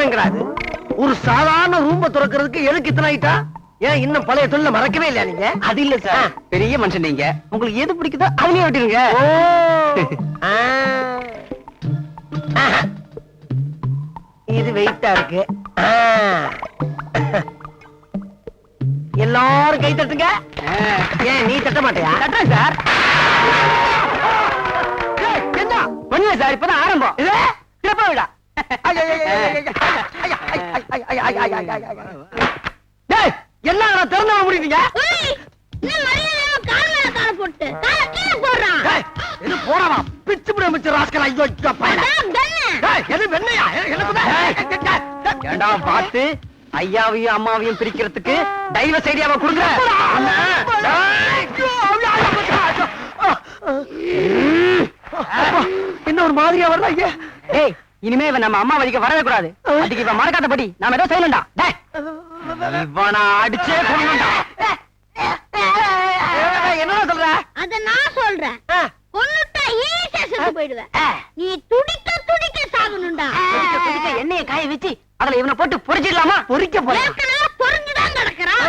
என்னங்கிறாது ஒரு சாதாரண ரூம்ப திறக்கிறதுக்கு எதுக்கு இத்தனை ஆயிட்டா? ஏன் இன்னும் பழைய தொழில மறக்கவே இல்லையா நீங்க? அது இல்ல சார். பெரிய மனுஷன் நீங்க. உங்களுக்கு எது பிடிக்குதோ அவனே விட்டுருங்க. இது வெயிட்டா இருக்கு. எல்லாரும் கை தட்டுங்க. ஏன் நீ தட்ட மாட்டியா? கட்டுறேன் சார். என்ன? ஒண்ணு சார் இப்பதான் ஆரம்பம். இது? சிறப்பா விடா. என்ன திறந்த முடியுங்க ஐயாவையும் அம்மாவையும் பிரிக்கிறதுக்கு டைவ சைடியாவை கொடுங்க இனிமே இவன் நம்ம அம்மா வழிக்கு வரவே கூடாது. அதுக்கு இவன் மறக்காதபடி நாம ஏதோ செய்யணும்டா. இவனை அடிச்சே கொள்ளணும்டா என்ன சொல்ற? அத நான் சொல்றேன். கொன்னுட்டா ஈஸியா செத்து போயிடுவேன் நீ துடிக்க துடிக்க சாகணும்டா. துடிக்க துடிக்க எண்ணெயை காய வச்சு அதுல இவனை போட்டு பொரிச்சிடலாமா பொறிக்க போறேன் ஏற்கனவே பொறிஞ்சுதான் கிடக்குறான்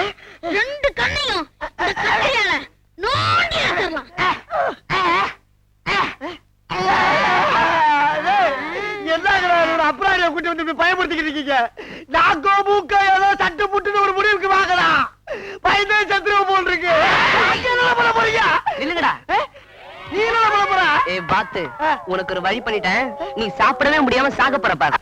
ரெண்டு கண்ணையும் இந்த கட்டையால நோண்டி எடுத்துடலாம். என்ன அப்புறம் கூட்டி வந்து இப்படி பயப்படுத்திக்கிட்டு இருக்கீங்க? நாக்கோ மூக்கோ ஏதோ சட்டு புட்டுன்னு ஒரு முடிவுக்கு வாங்கலாம் பயந்தே சத்துருவ போல் இருக்கு பண்ண போறீங்க? இல்லங்கடா ஏ? நீ என்ன பண்ண போற? ஏய் பாத்து உனக்கு ஒரு வழி பண்ணிட்டேன். நீ சாப்பிடவே முடியாம சாக போற பாரு.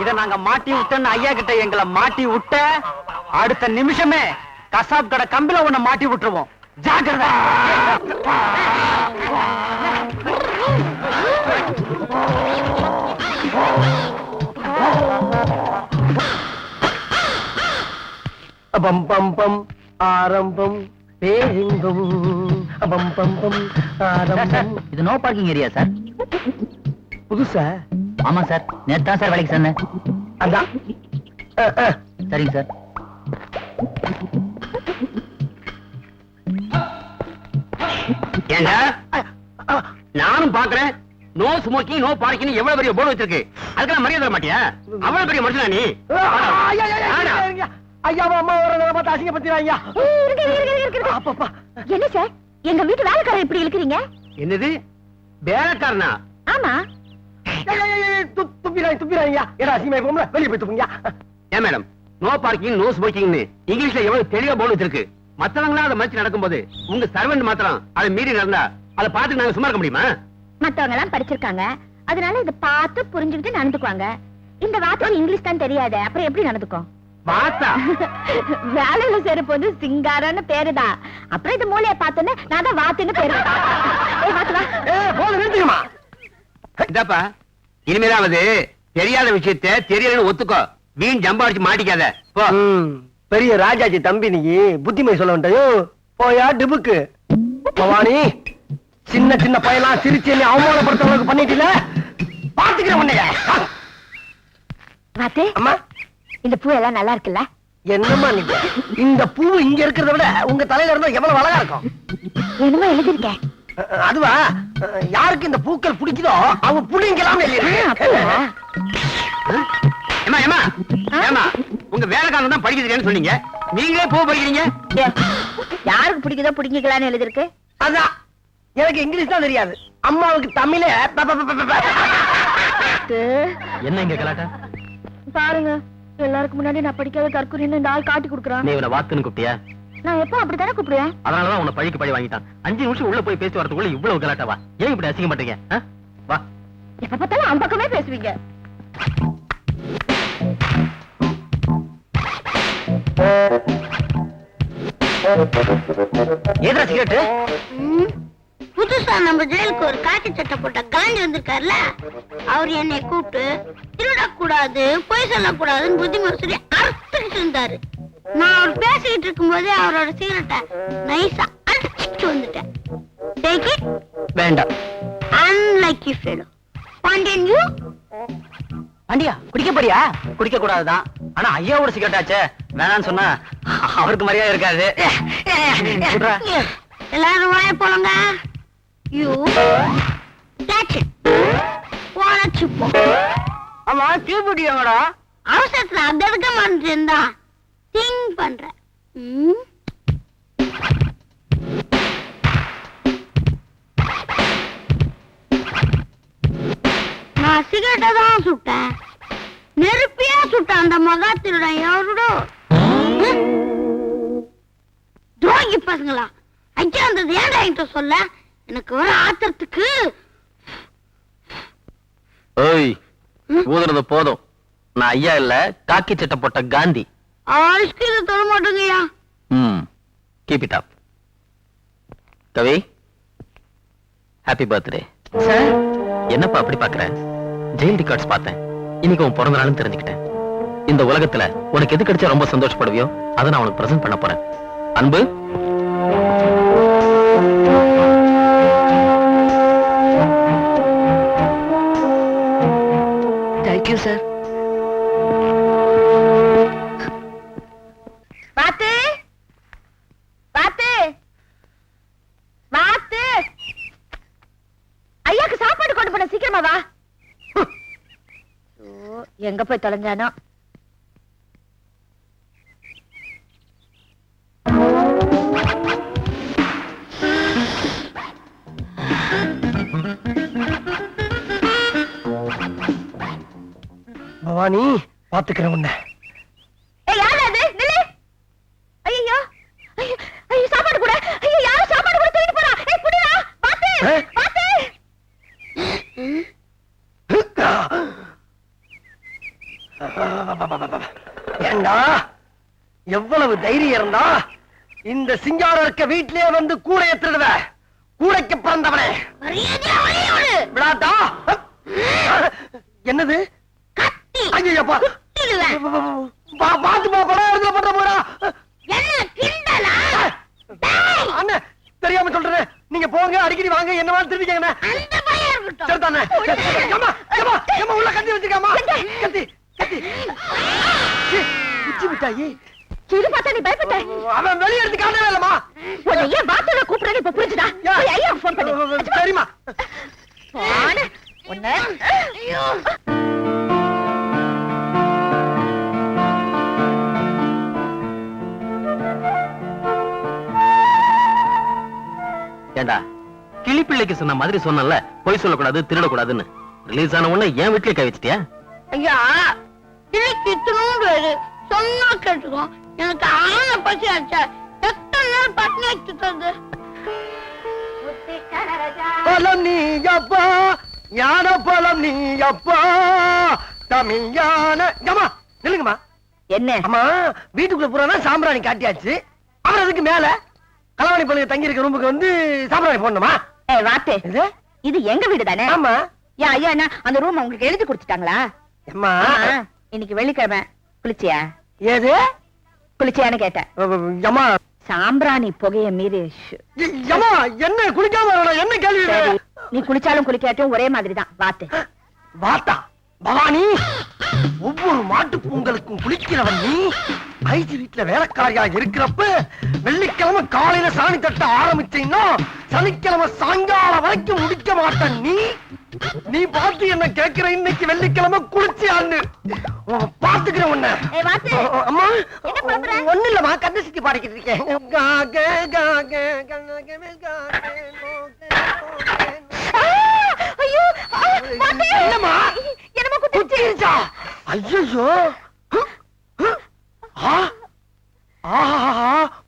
இத நாங்க மாட்டி விட்டோன்னு ஐயா கிட்ட எங்களை மாட்டி விட்ட அடுத்த நிமிஷமே கசாப் கடை கம்பில உன்னை மாட்டி விட்டுருவோம். ஜாக்கிரதை. பம் பம் பம் ஆரம்பம் பேரின்பம். பம் பம் பம் ஆரம்பம். இது நோ பார்க்கிங் ஏரியா சார். புதுசா? ஆமா சார். நேத்து தான் சார் வேலைக்கு சொன்னேன். அதான். சரிங்க சார். ஏண்டா. நானும் பாக்குறேன். நோ ஸ்மோக்கிங் நோ பார்க்கிங் எவ்வளவு பெரிய போர்டு வச்சிருக்கு. அதுக்கெல்லாம் மரியாதை தர மாட்டியா? அவ்வளவு பெரிய மனுஷனா நீ? ஐயா, அம்மா வர நேரம் பார்த்து அசிங்கப்படுத்திடுவாங்க. அப்பப்பா என்ன சார்? எங்க வீட்டு வேலைக்காரர் இப்படி இருக்கிறீங்க? என்னது? வேலைக்காரனா? ஆமா. துப்பிடாங்க துப்பிடாங்க ஏடா அசிங்கமா போம்ல வெளியே போய் துப்புங்க ஏன் மேடம்? நோ பார்க்கிங் நோ ஸ்மோக்கிங்னு இங்கிலீஷ்ல எவ்வளவு தெளிவா போர்டு வச்சிருக்கு? மத்தவங்களா அதை மதிச்சு நடக்கும்போது உங்க சர்வெண்ட் மாத்திரம் அதை மீறி நடந்தா அதை பார்த்து நாங்க சும்மா இருக்க முடியுமா? மத்தவங்க எல்லாம் படிச்சிருக்காங்க. அதனால இத பார்த்து புரிஞ்சுக்கிட்டு நடந்துக்குவாங்க. இந்த வார்த்தைக்கு இங்கிலீஷ் தான் தெரியாது அப்புறம் எப்படி நடந்துக்கும்? வேலையில சேர போது சிங்காரன்னு பேருதான். அப்புறம் இது மூலைய பார்த்தோன்னே நான் தான் வாத்துன்னு பேரு. இதாப்பா இனிமேலாவது தெரியாத விஷயத்த தெரியலன்னு ஒத்துக்கோ. வீண் ஜம்பாடிச்சு மாட்டிக்காத. போ. பெரிய ராஜாஜி தம்பி நீ புத்திமை சொல்ல வேண்டியோ போயா டிபுக்கு. பவானி சின்ன சின்ன பையலாம் சிரிச்சு என்னை அவமானப்படுத்த அளவுக்கு பண்ணிட்டீல? பாத்துக்கிறேன் உன்னைய. வாத்து அம்மா. இந்த பூ எல்லாம் நல்லா இருக்குல்ல? என்னம்மா நீங்க இந்த பூ இங்க இருக்கிறத விட உங்க தலையில இருந்தா எவ்வளவு அழகா இருக்கும்? என்னமோ எழுதிருக்கேன் அதுவா? யாருக்கு இந்த பூக்கள் பிடிக்குதோ அவங்க புளிங்கலாம் அப்படியா? ஏமா ஏமா ஏமா உங்க வேலைக்காரன் தான் படிக்கிறீங்கன்னு சொன்னீங்க? நீங்களே பூ படிக்கிறீங்க? யாருக்கு பிடிக்குதோ பிடிக்கலான்னு எழுதிருக்கு அதான். எனக்கு இங்கிலீஷ் தான் தெரியாது. அம்மாவுக்கு தமிழே. என்ன இங்க கலாட்டா பாருங்க எல்லாருக்கும் முன்னாடி நான் படிக்காத தற்கொலைன்னு இந்த ஆள் காட்டி கொடுக்குறான். நீ இவனை வாத்துன்னு கூப்பிட்டியா? நான் எப்போ அப்படித்தானே கூப்பிடுவேன்? அதனாலதான் உன்னை பழிக்கு பழி வாங்கிட்டான். அஞ்சு நிமிஷம் உள்ள போய் பேசி வரதுக்குள்ள இவ்வளவு கலாட்டாவா? ஏன் இப்படி அசிங்க மாட்டீங்க வா. எப்ப பார்த்தாலும் அந்த பக்கமே பேசுவீங்க. ஏதா சிகரெட்டு புதுசா நம்ம ஜெயிலுக்கு ஒரு காக்கி சட்டை போட்ட காந்தி வந்திருக்காருல அவர் என்னை கூப்பிட்டு திருடக்கூடாது பொய் சொல்லக்கூடாதுன்னு புத்திமதி சொல்லி அறுத்துக்கிட்டு இருந்தாரு. நான் அவர் பேசிக்கிட்டு இருக்கும்போதே அவரோட சிகரெட்டை நைஸா அடிச்சுட்டு வந்துட்டேன். டேக் இட் வேண்டாம். Unlucky fellow Pandian you Pandya குடிக்க போறியா? குடிக்க கூடாதுதான். ஆனா ஐயாவோட சிகரெட் ஆச்சே. வேணாம்னு சொன்னா அவருக்கு மரியாதை இருக்காது. எல்லாரும் வாய போலங்க யூ கேட்ச் உழைச்சு போ. ஆமா தீபுடியோடா அவசரத்துல அந்த எடுக்க மாட்டேன்டா திங்க் பண்றேன். நான் சிகரெட்டை தான் சுட்டேன். நெருப்பியா சுட்டேன் அந்த மகாத்திருடன் எவருடோ ம்? துரோகி பசங்களா. ஐயா அந்த ஏன்டா என்கிட்ட சொல்ல எனக்கு வர ஆத்திரத்துக்கு? ஊதுறது போதும். நான் ஐயா இல்ல காக்கி சட்டை போட்ட காந்தி. ஐஸ்கிரீம் தர மாட்டேங்கய்யா. ம் keep it up Kavi happy birthday sir என்னப்பா அப்படி பாக்குற? ஜெயில் ரெக்கார்ட்ஸ் பார்த்தேன். இன்னைக்கு உன் பிறந்த நாள்னு தெரிஞ்சுக்கிட்டேன். இந்த உலகத்துல உனக்கு எது கிடைச்சா ரொம்ப சந்தோஷப்படுவியோ அதை நான் உனக்கு பிரசன்ட் பண்ண போறேன். அன்பு. தேங்க்யூ சார் பாத்து பாத்து பாத்து ஐயாக்கு சாப்பாடு கொண்டு போன சீக்கிரமா வா. எங்க போய் தொலைஞ்சானோ? பவானி பாத்துக்கிறேன் உன்னை ஏய் யார் அது நில்லு ஐயோ ஐயோ சாப்பாடு கூட ஐயோ யாரும் சாப்பாடு கூட தூக்கிட்டு போறா ஏய் புடிடா பாத்து ஏ? பாத்து ஏண்டா எவ்வளவு தைரியம் இருந்தா இந்த சிங்காரம் இருக்க வீட்லயே வந்து கூடைய திருடுவ கூடைக்கு பிறந்தவனே. விடாதா என்னது? ஐயப்பா பாத்து பண்ற அண்ணே தெரியாம சொல்றேன். நீங்க போங்க அடிக்கடி வாங்க என்ன மாதிரி திரும்பிக்கங்க அந்த பையன் இருக்கட்டும். சரிதானே ஏம்மா, ஏம்மா, ஏம்மா, உள்ள கத்தி வச்சிருக்காமா கத்தி கத்தி. சீ, குச்சி மிட்டாயி. இது பார்த்தா நீ பயப்பட்ட. அவன் வெளிய எடுத்து காட்டவே இல்லம்மா. உன்னை ஏன் பாத்துல கூப்பிடுறது இப்ப புரிஞ்சுதா? போய் ஐயா போன் பண்ணு. சரிம்மா. போன உன்னை. ஐயோ. ஏண்டா கிளிப்பிள்ளைக்கு சொன்ன மாதிரி சொன்னல பொய் சொல்லக்கூடாது திருடக்கூடாதுன்னு. ரிலீஸ் ஆன உடனே என் வீட்லயே கை வச்சிட்டியா? ஐயா இத்தனோண்டு வரு சொன்னா கேட்டுக்கோ. எனக்கு ஆன பசி ஆச்சா எத்தனை நாள் பட்டினி வச்சுட்டது பலம் நீ அப்பா யான பலம் நீ அப்பா தமிழ் ஏம்மா நில்லுங்கம்மா. என்ன? அம்மா வீட்டுக்குள்ள பூரா சாம்பிராணி காட்டியாச்சு. அப்புறம் அதுக்கு மேல கலவாணி பள்ளியில் தங்கி இருக்க ரூமுக்கு வந்து சாம்பிராணி போடணுமா? ஏ வாத்து. இது? இது எங்க வீடு தானே ஆமா. யா ஐயா என்ன அந்த ரூம் உங்களுக்கு எழுதி கொடுத்துட்டாங்களா? அம்மா இன்னைக்கு வெள்ளிக்கிழமை. குளிச்சியா? ஏது குளிச்சியான்னு கேட்டேன். அம்மா சாம்பிராணி புகைய மீறி. அம்மா என்ன குளிக்காம? என்ன கேள்வி நீ குளிச்சாலும் குளிக்காட்டும் ஒரே மாதிரி தான் வாத்து. வாத்தா? பவானி ஒவ்வொரு மாட்டு பொங்கலுக்கும் குளிக்கிறவன் நீ. ஐஜி வீட்டுல வேலைக்காரியா இருக்கிறப்ப வெள்ளிக்கிழமை காலையில சாணி தட்ட ஆரம்பிச்சீங்கன்னா சனிக்கிழமை சாயங்காலம் வரைக்கும் முடிக்க மாட்டேன் நீ. நீ பார்த்து என்ன கேட்கிற? இன்னைக்கு வெள்ளிக்கிழமை குளிச்சியான்னு பாத்துக்கிற உன்ன. அம்மா? ஒண்ணு இல்லம்மா கண்ண சுத்தி பாடிக்கிட்டு இருக்கேன் காக, காக, கண்ணகமே காக, மோக, மோக, ஐயோ வாத்து. என்னம்மா? என்னமோ குத்திருச்சா ஐயோ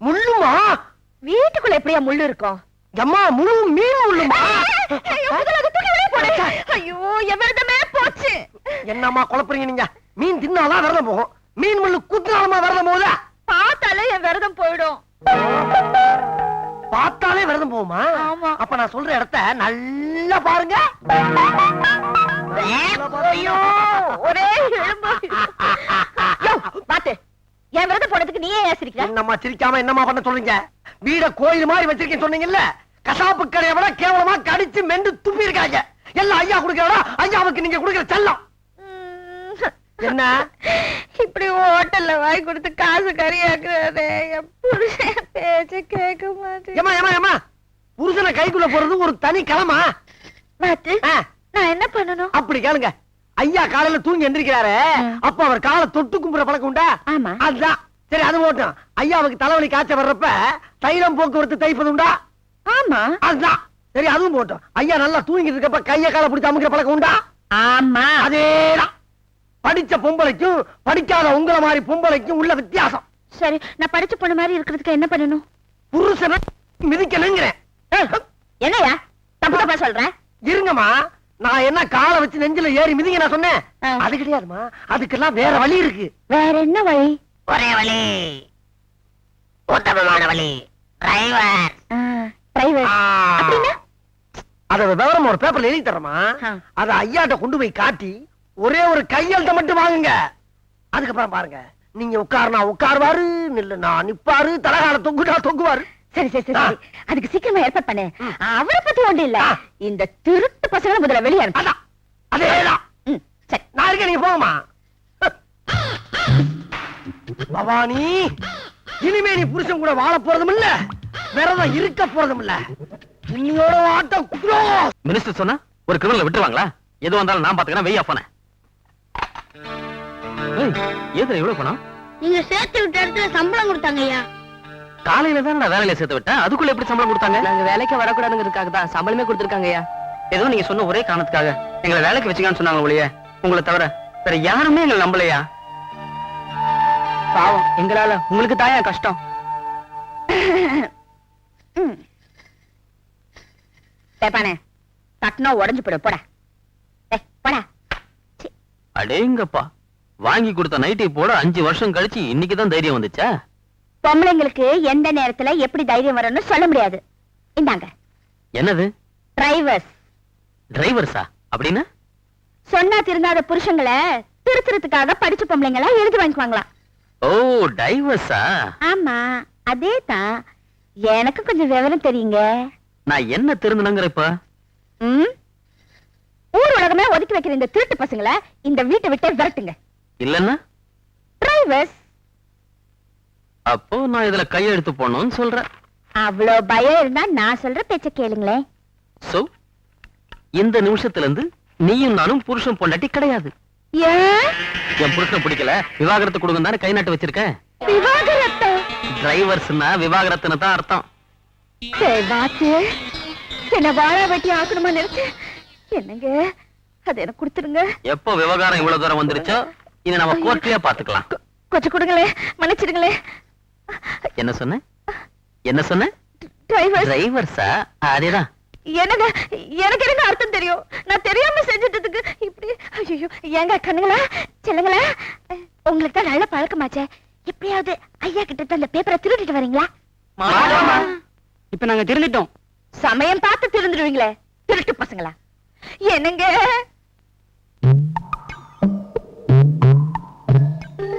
முள்ளுமா? வீட்டுக்குள்ள எப்படியா முள்ளு இருக்கும்? அம்மா முழு மீன் முள்ளுமா? ஐயோ, விரதமே போச்சு. என்னம்மா குழப்பறீங்க நீங்க? மீன் தின்னாதான் விரதம் போகும்? மீன் முள்ளு குத்துனாலமா விரதம் போகுதா? பார்த்தாலே என் விரதம் போயிடும். பார்த்தாலே விரதம் போகுமா. அப்ப நான் சொல்ற இடத்த நல்லா பாருங்க. ஒரே பாத்து. என் விரதம் போனதுக்கு நீயே ஏசிருக்கிற என்னம்மா சிரிக்காம என்னம்மா பண்ண சொல்றீங்க? வீட கோயில் மாதிரி வச்சிருக்கேன் சொன்னீங்கல்ல? கசாப்பு கடையை விட கேவலமா கடிச்சு மெண்டு துப்பி இருக்காங்க. எல்லாம் ஐயா குடுக்கறா ஐயாவுக்கு நீங்க குடுக்கிற செல்லம். என்ன? இப்படி ஹோட்டல்ல வாங்கி கொடுத்து காசு கறியாக்குறாரு. புருஷன் பேச்ச கேட்க மாட்டேன் ஏமா ஏமா ஏமா புருஷனை கைக்குள்ள போறது ஒரு தனி களமா பாத்து. நான் என்ன பண்ணணும்? அப்படி கேளுங்க. ஐயா காலையில தூங்கி எந்திரிக்கிறாரு. அப்ப அவர் காலை தொட்டு கும்புற பழக்கம் உண்டா? ஆமா. அதுதான். சரி அது போட்டும் ஐயாவுக்கு தலைவலி காய்ச்ச வர்றப்ப தைலம் போக்குவரத்து தைப்பது உண்டா? ஆமா. அதுதான். சரி அதுவும் போட்டோம் ஐயா நல்லா தூங்கிட்டு இருக்கப்ப கைய காலை பிடிச்சு அமுக்கிற பழக்கம் உண்டா? ஆமா. அதேதான். படிச்ச பொம்பளைக்கும் படிக்காத உங்களை மாதிரி பொம்பளைக்கும் உள்ள வித்தியாசம். சரி நான் படிச்ச பொண்ணு மாதிரி இருக்கிறதுக்கு என்ன பண்ணணும்? புருஷனை மிதிக்கணுங்கிறேன். என்னையா தப்பு தப்பா சொல்றேன். இருங்கம்மா. நான் என்ன காலை வச்சு நெஞ்சில ஏறி மிதிங்க நான் சொன்னேன். அது கிடையாதுமா அதுக்கெல்லாம் வேற வழி இருக்கு. வேற என்ன வழி? ஒரே வழி. உத்தமமான வழி. டிரைவர் டிரைவர் அப்படின்னா? அத விவரம் ஒரு பேப்பர்ல எழுதி தரமா. அத ஐயாட்ட கொண்டு போய் காட்டி ஒரே ஒரு கையெழுத்த மட்டும் வாங்குங்க. அதுக்கப்புறம் பாருங்க. நீங்க உட்காருனா உட்காருவாரு நில்லுனா நிப்பாரு தலகால தொங்குனா தொங்குவாரு. சரி சரி சரி. அதுக்கு சீக்கிரமா ஏற்பாடு பண்ணு. அவரை பத்தி ஒண்ணு இல்ல. இந்த திருட்டு பசங்களை முதல்ல வெளியே அனுப்பு. அதேதான் சரி. நான் நீங்க போங்கம்மா. பவானி இனிமே நீ புருஷன் கூட வாழ போறதும் இல்ல. விரதம் இருக்க போறதும் இல்ல. இன்னையோட ஆட்டம் close. மினிஸ்டர் சொன்னா ஒரு கிரிமினல் விட்டுருவாங்களா? எது வந்தாலும் நான் பாத்துக்கிறேன் வெய்யா போனேன். ஏதுல எவ்வளவு பணம்? நீங்க சேர்த்து விட்ட இடத்துல சம்பளம் கொடுத்தாங்க ஐயா. காலையில தான் நான் வேலையில சேர்த்து விட்டேன் அதுக்குள்ள எப்படி சம்பளம் கொடுத்தாங்க? நாங்க வேலைக்கு வரக்கூடாதுங்கிறதுக்காக தான் சம்பளமே கொடுத்திருக்காங்கய்யா ஏதோ நீங்க சொன்ன ஒரே காரணத்துக்காக. எங்களை வேலைக்கு வச்சுக்கான்னு சொன்னாங்க ஒழிய உங்களை தவிர வேற யாருமே எங்களை நம்பலையா? பாவம் எங்களால உங்களுக்கு தாயா கஷ்டம். பேப்பானே கட்டினா உடஞ்சு போடு போடா. போடா. அடேங்கப்பா வாங்கி கொடுத்த நைட்டி போட அஞ்சு வருஷம் கழிச்சு இன்னைக்கு தான் தைரியம் வந்துச்சா? பொம்பளைங்களுக்கு எந்த நேரத்துல எப்படி தைரியம் வரும்னு சொல்ல முடியாது. இந்தாங்க. என்னது? டிரைவர்ஸ் டிரைவர்ஸா அப்படின்னா? சொன்னா திருந்தாத புருஷங்களை திருத்துறதுக்காக படிச்ச பொம்பளைங்களா எழுதி வாங்கிக்குவாங்களாம் ஓ டைவர்ஸா ஆமா அதே தான் எனக்கு கொஞ்சம் விவரம் தெரியுங்க. நான் என்ன திருந்தணுங்கிற இப்ப ம்? ஊர் உலகமே ஒதுக்கி வைக்கிற இந்த திருட்டு பசங்களை இந்த வீட்டை விட்டே விரட்டுங்க. இல்லன்னா? டிரைவர்ஸ் அப்போ நான் இதுல கையெழுத்து போடணும்னு சொல்றேன். அவ்வளோ பயம் இருந்தா நான் சொல்ற பேச்ச கேளுங்களேன் சோ இந்த நிமிஷத்துல இருந்து நீயும் நானும் புருஷன் பொண்டாட்டி கிடையாது. ஏன் என் புருஷனை பிடிக்கல. விவாகரத்து கொடுங்க தானே கை நாட்டு வச்சிருக்கேன். விவாகரத்தம் டிரைவர்ஸ்னா விவாகரத்துன்னு தான் அர்த்தம். சரி பாத்து என்ன வாழ வெட்டி ஆக்கணுமா நினைச்சு? என்னங்க? அது எனக்கு கொடுத்துருங்க எப்போ விவகாரம் இவ்வளவு தூரம் வந்துருச்சோ இனி நம்ம கோர்ட்லயே பாத்துக்கலாம் கொஞ்சம் கொடுங்களே. மன்னிச்சிடுங்களே. என்ன சொன்ன? என்ன சொன்ன? டிரைவர் டிரைவர்ஸா அதேதான். என்னங்க எனக்கு என்ன அர்த்தம் தெரியும்? நான் தெரியாம செஞ்சுட்டதுக்கு இப்படி ஐயோ ஏங்க கண்ணுங்களா செல்லுங்களா? உங்களுக்கு தான் நல்ல பழக்கமாச்சே. எப்படியாவது ஐயா கிட்ட அந்த பேப்பரை திருடிட்டு வரீங்களா? இப்ப நாங்க திருந்திட்டோம். சமயம் பார்த்து திருந்துடுவீங்களே திருட்டு பசங்களா. என்னங்க?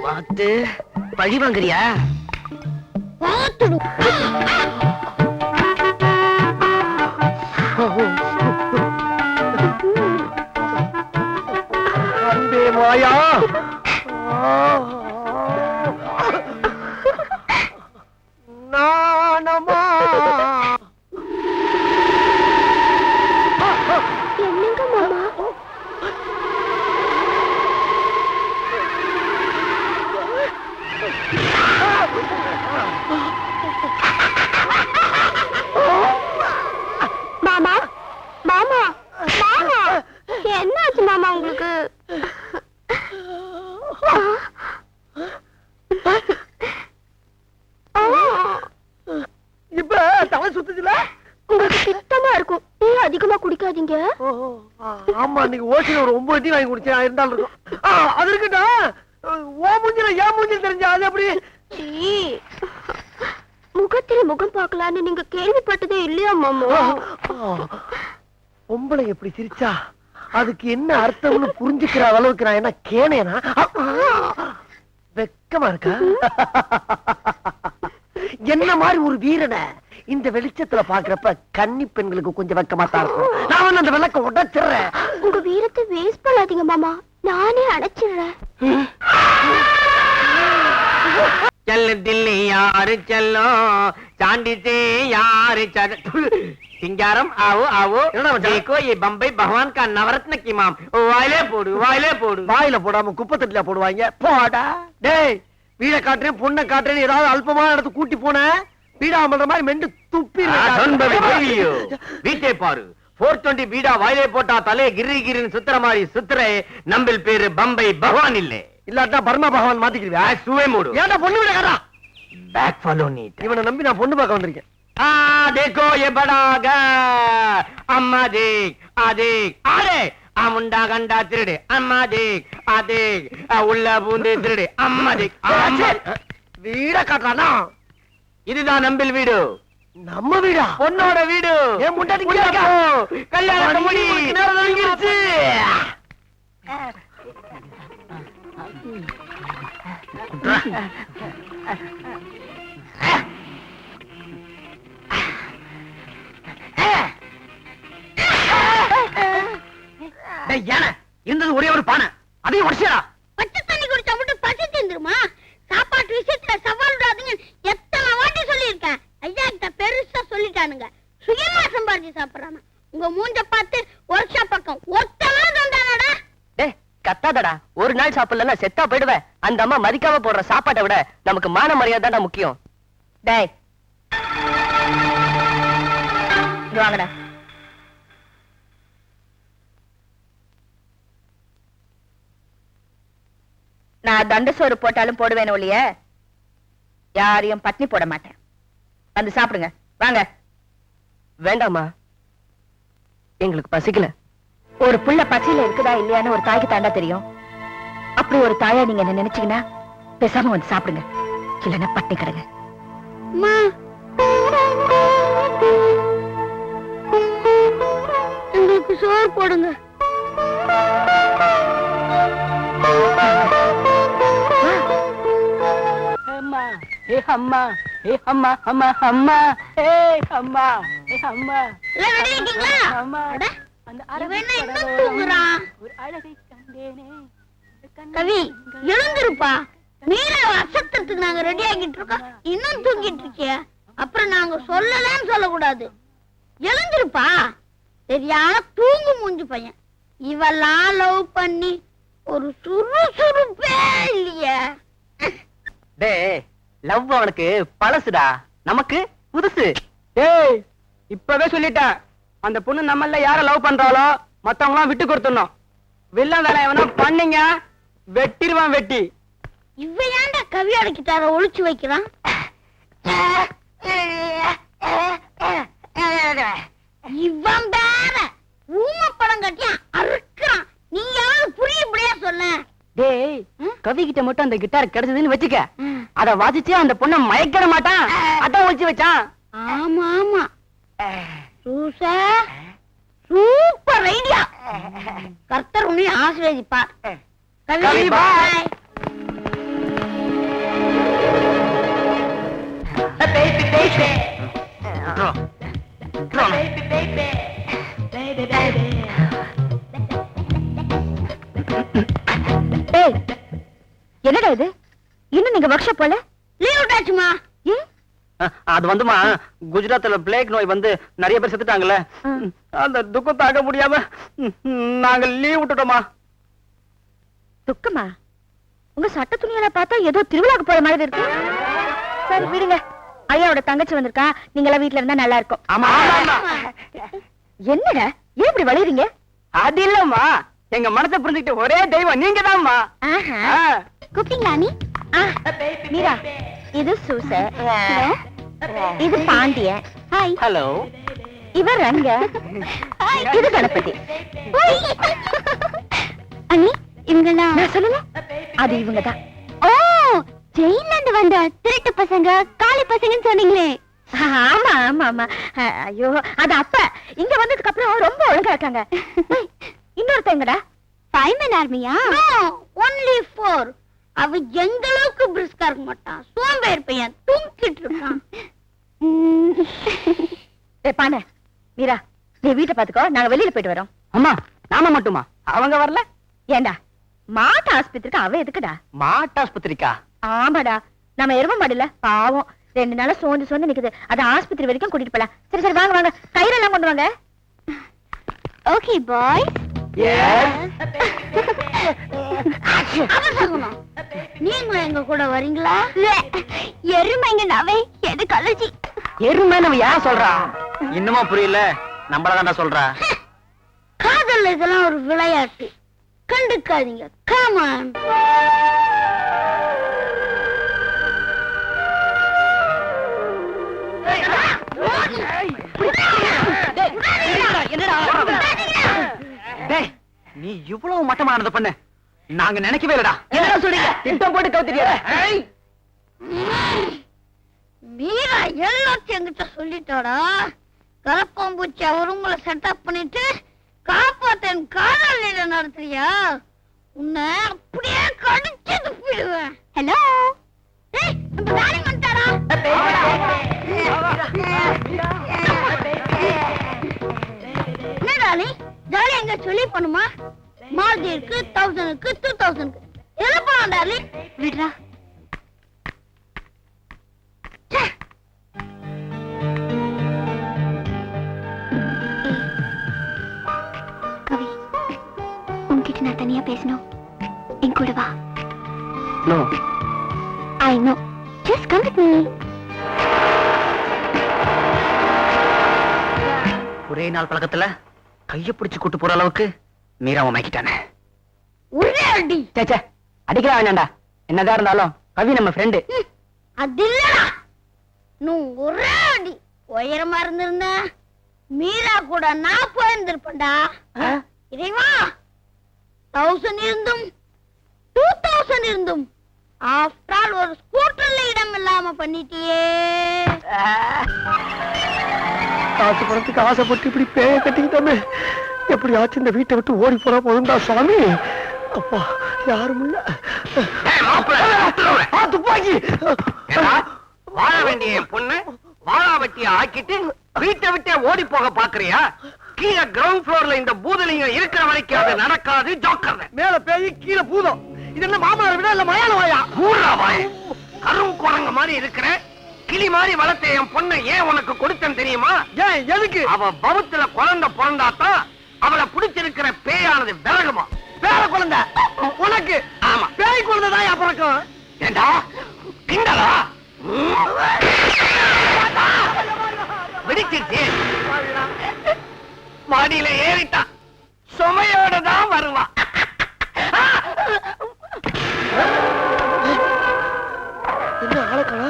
பார்த்து பழி வாங்குறியா? அன்பே மாயா நானமா ஒரு ஒன்பது டீ வாங்கி குடிச்சேன். இருந்தாலும் இருக்கும். அது இருக்கட்டும். ஓ மூஞ்சில ஏன் மூஞ்சில் தெரிஞ்சா அது எப்படி முகத்தில் முகம் பார்க்கலான்னு நீங்க கேள்விப்பட்டதே இல்லையா மாமா? பொம்பளை எப்படி சிரிச்சா? அதுக்கு என்ன அர்த்தம்னு புரிஞ்சுக்கிற அளவுக்கு நான் என்ன கேனேனா? வெக்கமா இருக்கா? என்ன மாதிரி ஒரு வீரனை? இந்த வெளிச்சத்துல பாக்குறப்ப கன்னி பெண்களுக்கு கொஞ்சம் வெக்கமா தான் இருக்கும் நான் வந்து அந்த விளக்க உடைச்சிடுறேன் உங்க வீரத்தை வேஸ்ட் பண்ணாதீங்க மாமா நானே அடைச்சிடுறேன் चल दिल यार चलो चांदी से यार चल सिंगारम आओ आओ என்னடா மச்சான்? देखो ये बम्बई भगवान का नवरत्न की माम वायले पोड़ू वायले पोड़ू வாயில போடாம குப்பை தட்டுல போடுவாங்க போடா டேய் வீட காட்டுறேன் பொண்ணை காட்டுறேன் ஏதாவது அல்பமான இடத்து கூட்டி போன பீடா மாதிரி மெண்டு துப்பி வீட்டை பாரு. போர் டுவெண்டி பீடா வாயிலே போட்டா தலையை கிரி கிரின்னு சுத்துற மாதிரி சுத்துற. நம்பில் பேரு பம்பை பகவான் இல்லை. இல்லாட்டா பர்மா பகவான் மாத்திக்கிறீங்க சுவை மூடு. ஏன்டா பொண்ணு விட கடா பேக் ஃபாலோ நீட் இவனை நம்பி நான் பொண்ணு பார்க்க வந்திருக்கேன். ஆ देखो ये बड़ा घर अम्मा देख आ அமுண்டா கண்டா திருடு. அம்மா தேக் அதேக் உள்ள பூந்து திருடு. அம்மா தேக். வீட காட்டுறானா இதுதான் நம்பில் வீடு. நம்ம வீடா? பொண்ணோட வீடு. என் போ. கல்யாணத்தை முடி நேரம் யானை. இருந்தது ஒரே ஒரு பானை. அதையும் உடச்சிடா பச்சை தண்ணி குடிச்சா மட்டும் பசி தீந்துருமா சாப்பாட்டு விஷயத்துல சவால் விடாதீங்க எத்தனை வாட்டி சொல்லியிருக்கேன் ஐயா கிட்ட பெருசா சொல்லிட்டானுங்க சுயமா சம்பாதிச்சு சாப்பிடுறாங்க உங்க மூஞ்ச பார்த்து வருஷா பக்கம் ஒத்தனா தந்தானடா டேய் கத்தாதடா ஒரு நாள் சாப்பிடலன்னா செத்தா போயிடுவேன். அந்த அம்மா மதிக்காம போடுற சாப்பாட்டை விட நமக்கு மான மரியாதை தான்டா முக்கியம். டேய். இங்க வாங்கடா. நான் தண்ட சோறு போட்டாலும் போடுவேன் ஒழிய யாரையும் பட்னி போட மாட்டேன். வந்து சாப்பிடுங்க. வாங்க. வேண்டாமா எங்களுக்கு பசிக்கல. ஒரு புள்ள பச்சையில இருக்குதா இல்லையான்னு ஒரு தாய்க்கு தாண்டா தெரியும். அப்படி ஒரு தாயா நீங்க என்ன நினைச்சீங்கன்னா பேசாம வந்து சாப்பிடுங்க. இல்லைன்னா பட்டினி கிடங்க. அம்மா எங்களுக்கு சோறு போடுங்க. அம்மா ஏ அம்மா ஏ அம்மா அம்மா அம்மா ஏ அம்மா ஏ அம்மா. அம்மா அட, அந்த இவன் என்ன தூங்குறான்? ஒரு அழகை கண்டேனே. கவி எழுந்திருப்பா. மீரா அசத்துறதுக்கு நாங்க ரெடி ஆகிட்டு இருக்கோம். இன்னும் தூங்கிட்டு இருக்கிய? அப்புறம் நாங்க சொல்லலன்னு சொல்லக்கூடாது. எழுந்திருப்பா. சரியான தூங்கு மூஞ்சி பையன். இவெல்லாம் லவ் பண்ணி ஒரு சுறுசுறுப்பே இல்லையே. டேய் லவ் அவனுக்கு பழசுடா. நமக்கு புதுசு. ஏய் இப்பவே சொல்லிட்டேன் அந்த பொண்ணு நம்மள யார லவ் பண்றாளோ மத்தவங்க விட்டு கொடுத்துடணும். வில்லன் வேலை எவனா பண்ணீங்க? வெட்டிடுவான் வெட்டி. இவ ஏன்டா கவியோட கிட்டார ஒளிச்சு வைக்கிறான். இவன் வேற ஊம படம் கட்டியா அறுக்கிறான். நீ யாரு? புரிய புரியா சொல்ல. டேய்? கவி கிட்ட மட்டும் அந்த கிட்டார் கிடைச்சதுன்னு வச்சுக்க. அத வாசிச்சு அந்த பொண்ண மயக்கிற மாட்டான். அதான் ஒழிச்சு வச்சான். ஆமா ஆமா. சூசா சூப்பர் ஐடியா. கர்த்தர் உன்னை ஆசீர்வதிப்பார். கவி கவி, bye. பாய் ஏய் என்னடா இது? இன்னும் நீங்க ஒர்க் ஷாப் போல லீவ் விட்டாச்சுமா ஏன் அது வந்துமா குஜராத்ல பிளேக் நோய் வந்து நிறைய பேர் செத்துட்டாங்கல்ல. அந்த துக்கம் தாங்க முடியாம நாங்க லீவ் விட்டுட்டோமா? துக்கமா? உங்க சட்ட துணியெல்லாம் பார்த்தா ஏதோ திருவிழாக்கு போற மாதிரி இருக்கு. சரி விடுங்க. ஐயாவோட தங்கச்சி வந்திருக்கா. நீங்க எல்லாம் வீட்ல இருந்தா நல்லா இருக்கும். என்னடா? ஏன் இப்படி வளையறீங்க? அது இல்லம்மா. எங்க மனசை புரிஞ்சுக்கிட்ட ஒரே தெய்வம் நீங்க ஆ. கூப்பிட்டீங்களா நீ? மீரா இது சூச. இது பாண்டியன் ஹாய் ஹலோ இவர் ரங்க. இது கணபதி. அண்ணி இவங்கெல்லாம் நான் சொல்லல அது இவங்க தான் ஓ ஜெயில இருந்து வந்த திருட்டு பசங்க காளி பசங்கன்னு சொன்னீங்களே. ஆமா ஆமா ஆமா. ஐயோ அது அப்ப. இங்க வந்ததுக்கு அப்புறம் ரொம்ப ஒழுங்கா இருக்காங்க. இன்னொருத்தங்கடா ஃபைமன் ஆர்மியா? ஒன்லி ஃபோர் அவ எந்த அளவுக்கு பிரிஸ்கா இருக்க மாட்டான். சோம்பேறி பையன் தூங்கிட்டு இருக்கான். ஏ பாண்ட மீரா நீ வீட்டை பாத்துக்கோ. நாங்க வெளியில போயிட்டு வரோம். அம்மா நாம மட்டுமா? அவங்க வரல? ஏண்டா? மாட்டு ஆஸ்பத்திரிக்கு அவ எதுக்குடா? மாட்டாஸ்பத்திரிக்கா ஆமாடா. நம்ம எரும மாடுல. பாவம். ரெண்டு நாளா சோர்ந்து சோர்ந்து நிக்குது. அது ஆஸ்பத்திரி வரைக்கும் கூட்டிட்டு போலாம். சரி சரி வாங்க வாங்க. கயிறெல்லாம் கொண்டு வாங்க. ஓகே பாய் நீங்களும் எங்க கூட வரீங்களா? எருமைங்க நாவே. எது கலச்சி? எருமை நம்ம யார் சொல்றா? இன்னுமா புரியல. நம்மளதான்டா சொல்றா. காதல் இதெல்லாம் ஒரு விளையாட்டு. கண்டுக்காதீங்க. காமான் நீ இவ்வளவு மட்டமானது பண்ண. நாங்க நினைக்கவே இல்லடா. என்ன சொல்றீங்க? திட்டம் போட்டு கவுத்துட்டியா? மீரா எல்லாத்தையும் என்கிட்ட சொல்லிட்டாடா. கரப்பாம்பூச்சி அவர் உங்களை செட்டப் பண்ணிட்டு காப்பாத்தன் காதல் நிலையம் நடத்துறியா? உன்னை அப்படியே கடிச்சு துப்பிடுவேன் ஹலோ நம்ம வந்துட்டாரா? ஜாலியா எங்க சொல்லி பண்ணுமா மால்தீவுக்கு தௌசண்ட்க்கு டூ போலாம் டார்லிங் விடுறா. பேசணும். என் கூட வா. No I know just come with me ஒரே நாள் பழக்கத்துல கைய பிடிச்சு கூட்டு போற அளவுக்கு மீராவை மாக்கிட்டானே ஒரே அடி. சே சே அடிக்கலாம் வேண்டாம்டா என்னதான் இருந்தாலும் கவி நம்ம ஃப்ரெண்டு அது இல்லடா. நீ ஒரே அடி. உயரமா இருந்திருந்த மீரா கூட நான் போயிருந்திருப்பேன்டா. இறைவா. தௌசண்ட் இருந்தும் டூ தௌசண்ட் இருந்தும். ஆஃப்டர் ஆல் ஒரு ஸ்கூட்டர்ல இடம் இல்லாம பண்ணிட்டியே. காசு பணத்துக்கு ஆசைப்பட்டு இப்படி பேய கட்டிக்கிட்டோமே. எப்படியாச்சும் இந்த வீட்டை விட்டு ஓடி போறா போதும்டா சுவாமி அப்பா யாரும் இல்ல. துப்பாக்கி. வாழ வேண்டிய பொண்ணு வாழா வெட்டிய ஆக்கிட்டு வீட்டை விட்டே ஓடி போக பாக்குறியா கீழே கிரவுண்ட் ஃப்ளோர்ல இந்த பூதலிங்க இருக்கிற வரைக்கும் அது நடக்காது ஜோக்கர் மேல பேய் கீழே பூதம். இது என்ன மாமனார் விட இல்ல மலையாள வாயா மூடுறா வாய் கரும் குரங்க மாதிரி இருக்கிற கிளி மாதிரி வளர்த்த என் பொண்ணை ஏன் உனக்கு கொடுத்தேன் தெரியுமா? ஏன் எதுக்கு? அவ பவுத்துல குழந்தை பிறந்தாத்தான் அவளை பிடிச்சிருக்கிற பேயானது விலகுமா? பேர குழந்தை? உனக்கு? ஆமா. பேய் குழந்தை தான் பிறக்கும்? ஏண்டா? கிண்டலா? வெடிச்சிருச்சு மாடியில ஏறிட்டா. சுமையோட தான் வருவா. என்ன ஆளக்கா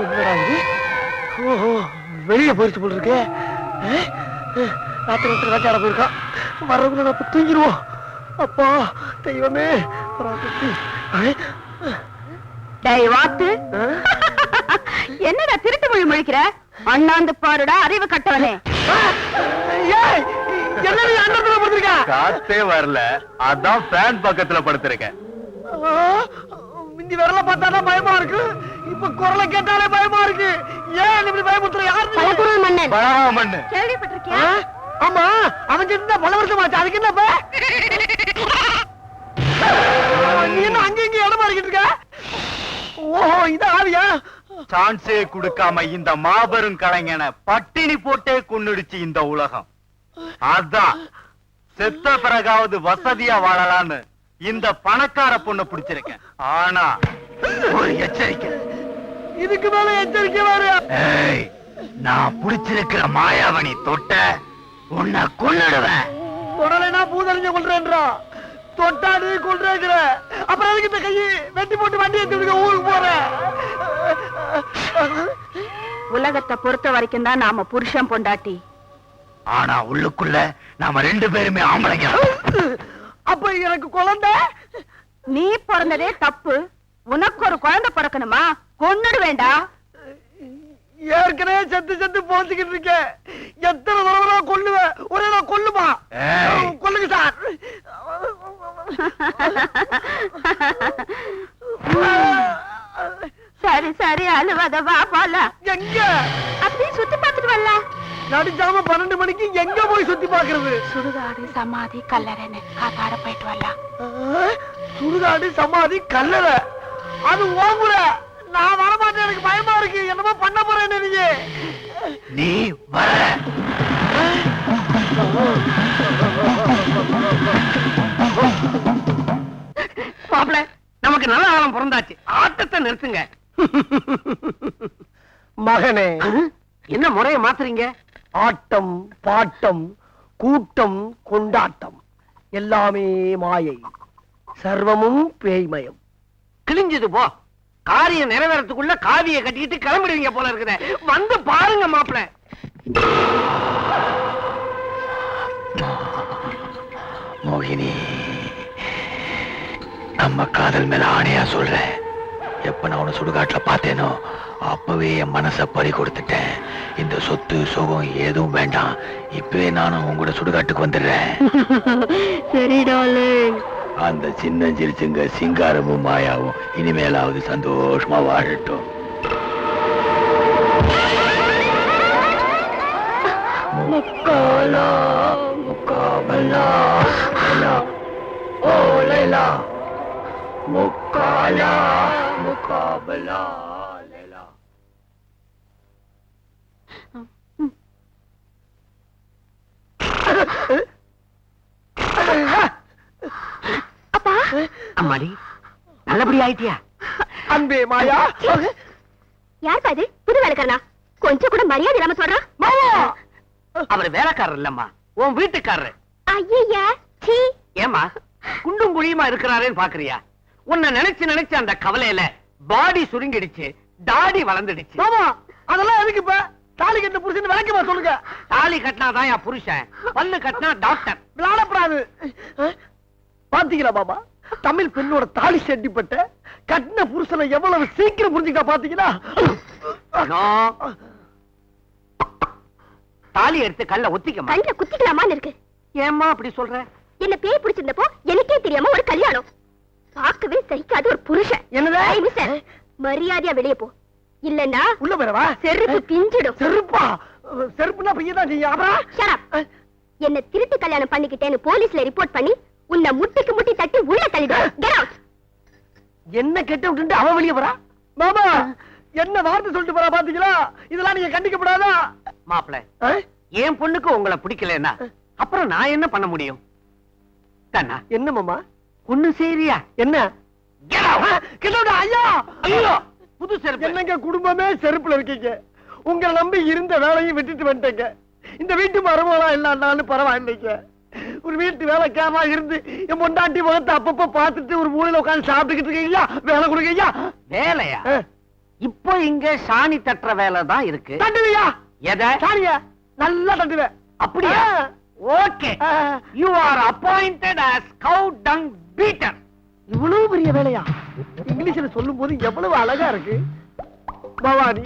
என்னடா இது? ஓஹோ வெளியே போயிடுச்சு போல இருக்கே. ராத்திரி ராத்திரி வேட்டையாட போயிருக்கான் வர்றவங்க நம்ம தூங்கிடுவோம் அப்பா தெய்வமே. ராத்திரி. அஹ், டேய் வாத்து. அஹ், என்னடா திருட்டு மொழி முழிக்கிற? அண்ணாந்து பாருடா அறிவு கட்டவனே. காத்தே வரல. அதான் ஃபேன் பக்கத்துல படுத்திருக்கேன். முந்தி விரல பார்த்தாதான் பயமா இருக்கு. இப்ப குரலை கேட்டாலே பயமா இருக்கு. ஏன் இப்படி பயமுத்துற யாரு பலகுரல் மன்னன். பழகாமண்ணு கேள்விப்பட்டிருக்கியா? ஆ? ஆமா அவன் செத்து பல வருஷம் ஆச்சு. அதுக்கு என்ன? நீ என்ன அங்க இங்க இடம் மாறிக்கிட்டு இருக்க? ஓஹோ இது ஆவியா? சான்ஸே கொடுக்காம இந்த மாபெரும் கலைஞனை பட்டினி போட்டே கொன்னுடுச்சு இந்த உலகம். அதான். செத்த பிறகாவது வசதியா வாழலான்னு இந்த பணக்கார பொண்ணை பிடிச்சிருக்கேன். ஆனா ஒரு எச்சரிக்கை. இதுக்கு மேல எச்சரிக்கை வேறு நான் பிடிச்சிருக்கிற மாயாவணி தொட்ட உன்னை கொன்னுடுவேன். தொடலைனா பூதறிஞ்ச கொள்றேன்றா. தொட்டாடு கொள்றேங்கிற. அப்புறம் இந்த கையை வெட்டி போட்டு வண்டி ஏத்தி விடுங்க ஊருக்கு போறேன் உலகத்தை பொறுத்த வரைக்கும் தான் நாம புருஷன் பொண்டாட்டி. ஆனா உள்ளுக்குள்ள நாம ரெண்டு பேருமே ஆம்பளைங்க. அப்ப எனக்கு குழந்தை? நீ பிறந்ததே தப்பு. உனக்கு ஒரு குழந்தை பிறக்கணுமா? கொன்னுடு வேண்டா ஏற்கனவே செத்து செத்து போச்சுக்கிட்டு இருக்கேன் எத்தனை தடவை கொல்லுவேன் ஒரே நான் கொல்லுமா. கொல்லுங்க சார். சரி சரி அழுவத வா போலாம் எங்க? அப்படியே சுத்தி பார்த்துட்டு வரலாம் நடிச்சாம பன்னெண்டு மணிக்கு எங்க போய் சுத்தி பாக்குறது சுடுகாடு சமாதி கல்லறைன்னு காத்தாட போயிட்டு வரலாம் சுடுகாடு சமாதி கல்லறை. அது ஓங்குற. நான் வரமாட்டேன் எனக்கு பயமா இருக்கு. என்னமோ பண்ண போறேன் நீங்க. நீ வர. நமக்கு நல்ல காலம் பிறந்தாச்சு. ஆட்டத்தை நிறுத்துங்க. மகனே என்ன முறைய மாத்துறீங்க? ஆட்டம் பாட்டம் கூட்டம் கொண்டாட்டம். எல்லாமே மாயை. சர்வமும் பேய்மயம். கிழிஞ்சது போ. காரியம் நிறைவேறதுக்குள்ள காவிய கட்டிக்கிட்டு கிளம்பிடுவீங்க போல இருக்குதே. வந்து பாருங்க மாப்பிள. மோகினி நம்ம காதல் மேல ஆணையா சொல்றேன். எப்ப நான் உன்னை சுடுகாட்டுல பார்த்தேனோ அப்பவே என் மனச பறி கொடுத்துட்டேன். இந்த சொத்து சுகம் எதுவும் வேண்டாம். இப்பவே நானும் உங்களோட சுடுகாட்டுக்கு வந்துடுறேன். அந்த சின்ன சிரிச்சுங்க சிங்காரமும் மாயாவும் இனிமேலாவது சந்தோஷமா வாழட்டும். முக்காலா முக்காபலா லைலா. ஓ லைலா முக்காலா முக்காபலா லைலா அம்மாடி நல்லபடி ஆயிட்டியா அன்பே மாயா. யார் பாது புது வேலைக்காரனா? கொஞ்சம் கூட மரியாதை இல்லாம சொல்றான் அவர் வேலைக்காரர் இல்லம்மா. உன் வீட்டுக்காரரு. ஐயா சீ ஏமா குண்டும் குழியுமா இருக்கிறாரேன்னு பாக்குறியா? உன்னை நினைச்சு நினைச்சு அந்த கவலையில பாடி சுருங்கிடுச்சு தாடி வளர்ந்துடுச்சு. அதெல்லாம் எதுக்கு இப்ப? தாலி கட்ட புருஷன் விளக்கமா சொல்லுங்க. தாலி கட்டினாதான் என் புருஷன் பல்லு கட்டினா டாக்டர் விளையாடப்படாது. பாத்தீங்களா மாமா? தமிழ் பெண்ணோட தாலி செட்டிப்பட்ட கட்டின புருஷனை எவ்வளவு சீக்கிரம் புரிஞ்சுக்கிட்டா பாத்தீங்களா? நோ. தாலி எடுத்து கல்ல ஒத்திக்கமா கண்ணுல குத்திக்கலாமான்னு இருக்கு. ஏம்மா அப்படி சொல்ற? என்ன பேய் பிடிச்சிருந்தப்போ எனக்கே தெரியாம ஒரு கல்யாணம். பார்க்கவே சகிக்காத ஒரு புருஷன். என்னது? ஏய், மிஸ்டர், மரியாதையா வெளியே போ. இல்லன்னா உள்ள போறவா செருப்பு பிஞ்சிடும். செருப்பா? செருப்புனா பையன் தான் செய்ய அப்புறம்? Shut up. என்ன திருட்டு கல்யாணம் பண்ணிக்கிட்டேன்னு போலீஸ்ல ரிப்போர்ட் பண்ணி உன்னை முட்டிக்கு முட்டி தட்டி உள்ள out. என்ன கெட்ட விட்டு அவ வெளிய போறா? மாமா என்ன வார்த்தை சொல்லிட்டு போறா பாத்தீங்களா? இதெல்லாம் நீங்க கண்டிக்கப்படாதா மாப்பிள ஆ? என் பொண்ணுக்கு உங்களை பிடிக்கலன்னா அப்புறம் நான் என்ன பண்ண முடியும்? கண்ணா என்ன மாமா? ஒண்ணு சரியா என்ன? ஐயா! ஐயோ! புது செருப்பு. என்னங்க குடும்பமே செருப்புல இருக்கீங்க? உங்களை நம்பி இருந்த வேலையும் விட்டுட்டு வந்துட்டேங்க. இந்த வீட்டு மருமகளா இல்லாண்டாலும் பரவாயில்லைங்க. ஒரு வீட்டு வேலைக்காரமா இருந்து என் பொண்டாட்டி முகத்தை அப்பப்ப பார்த்துட்டு ஒரு மூலையில உட்கார்ந்து சாப்பிட்டுக்கிட்டு இருக்கீங்களா? வேலை கொடுக்கீங்களா? வேலையா? இப்போ இங்க சாணி தட்டுற வேலை தான் இருக்கு. தட்டுவியா? எதை? சாரியா நல்லா தட்டுவேன். அப்படியா? Okay. You are appointed as cow dung Peter இவ்வளவு பெரிய வேலையா? இங்கிலீஷ்ல சொல்லும் போது எவ்வளவு அழகா இருக்கு. பவானி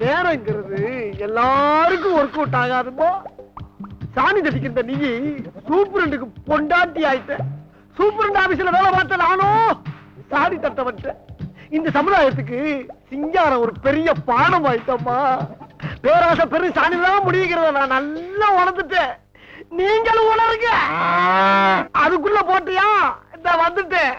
நேரங்கிறது எல்லாருக்கும் ஒர்க் அவுட் ஆகாதுமோ சாணி தட்டிக்கிற நீ சூப்பரண்டுக்கு பொண்டாட்டி ஆயிட்ட. சூப்பரண்ட் ஆபீஸ்ல வேலை பார்த்த நானும் சாணி தட்ட வந்தேன் இந்த சமுதாயத்துக்கு சிங்காரம் ஒரு பெரிய பாடம் ஆயிட்டம்மா பேராசை பெரும் சாணி தான் முடியுங்கிறத நான் நல்லா உணர்ந்துட்டேன். நீங்களும் உணருங்க. அதுக்குள்ள போட்டியா? இந்த வந்துட்டேன்.